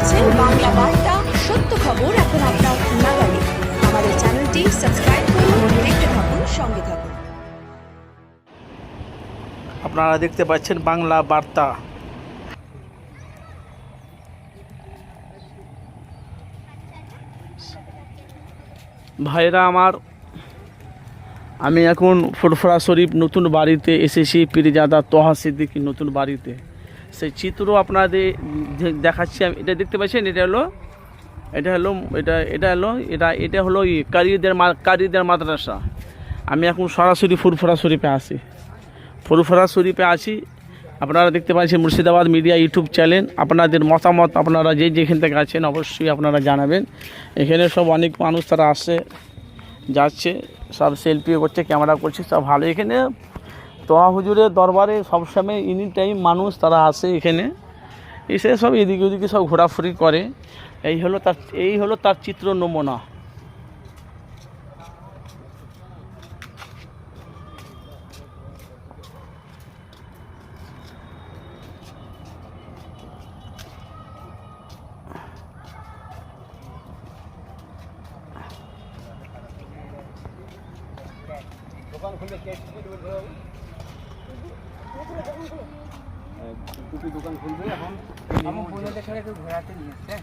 দেখছেন বাংলা বার্তা, সত্য খবর এখন আপনার নাগালে। আমাদের চ্যানেলটি সাবস্ক্রাইব করুন, দেখতে থাকুন, সঙ্গে থাকুন। আপনারা দেখতে পাচ্ছেন বাংলা বার্তা। ভাইরা আমার, আমি এখন ফুরফুরা শরীফ নতুন বাড়িতে এসেছি, পিরিজাদা তোহা সিদ্দিকি নতুন বাড়িতে। সেই চিত্র আপনাদের দেখাচ্ছি আমি। এটা দেখতে পাচ্ছেন? এটা হলো এটা হলো, এটা এটা হলো, এটা এটা হলো কারিদের কারিদের মাদ্রাসা। আমি এখন সরাসরি ফুরফুরা শরীফে আসি ফুরফুরা শরীফে আছি। আপনারা দেখতে পাচ্ছেন মুর্শিদাবাদ মিডিয়া ইউটিউব চ্যানেল। আপনাদের মতামত আপনারা যে যেখান থেকে আছেন অবশ্যই আপনারা জানাবেন। এখানে সব অনেক মানুষ তারা আসছে, যাচ্ছে, সব সেলফি করছে, ক্যামেরা করছে, সব ভালো। এখানে তোহা হুজুরের দরবারে সবসময় এনি টাইম মানুষ তারা আসে এখানে। এসে সব এদিকে ওদিকে সব ঘোরাফুরি করে। এই হলো তার, এই হলো তার চিত্র নমুনা। আমার বোনের দেখে একটু ঘোরাতে নিয়ে এসছে।